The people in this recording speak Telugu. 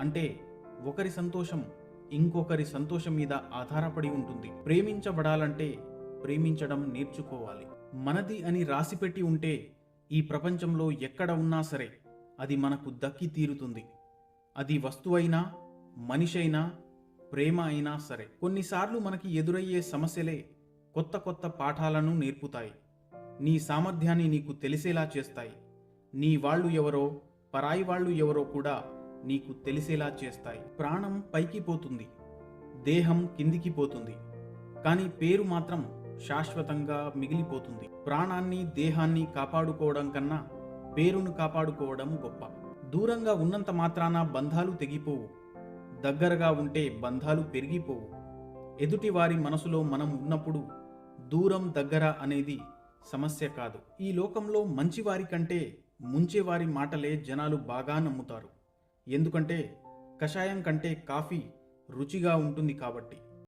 అంటే ఒకరి సంతోషం ఇంకొకరి సంతోషం మీద ఆధారపడి ఉంటుంది. ప్రేమించబడాలంటే ప్రేమించడం నేర్చుకోవాలి. మనది అని రాసిపెట్టి ఉంటే ఈ ప్రపంచంలో ఎక్కడ ఉన్నా సరే అది మనకు దక్కి తీరుతుంది. అది వస్తువైనా మనిషి అయినా ప్రేమ అయినా సరే. కొన్నిసార్లు మనకి ఎదురయ్యే సమస్యలే కొత్త కొత్త పాఠాలను నేర్పుతాయి. నీ సామర్థ్యాన్ని నీకు తెలిసేలా చేస్తాయి. నీ వాళ్ళు ఎవరో పరాయి వాళ్ళు ఎవరో కూడా నీకు తెలిసేలా చేస్తాయి. ప్రాణం పైకి పోతుంది. దేహం కిందికి పోతుంది. కానీ పేరు మాత్రం శాశ్వతంగా మిగిలిపోతుంది. ప్రాణాన్ని దేహాన్ని కాపాడుకోవడం కన్నా పేరును కాపాడుకోవడం గొప్ప. దూరంగా ఉన్నంత మాత్రాన బంధాలు తెగిపోవు. దగ్గరగా ఉంటే బంధాలు పెరిగిపోవు. ఎదుటి వారి మనసులో మనం ఉన్నప్పుడు దూరం దగ్గర అనేది సమస్య కాదు. ఈ లోకంలో మంచివారి కంటే ముంచేవారి మాటలే జనాలు బాగా నమ్ముతారు. ఎందుకంటే కషాయం కంటే కాఫీ రుచిగా ఉంటుంది కాబట్టి.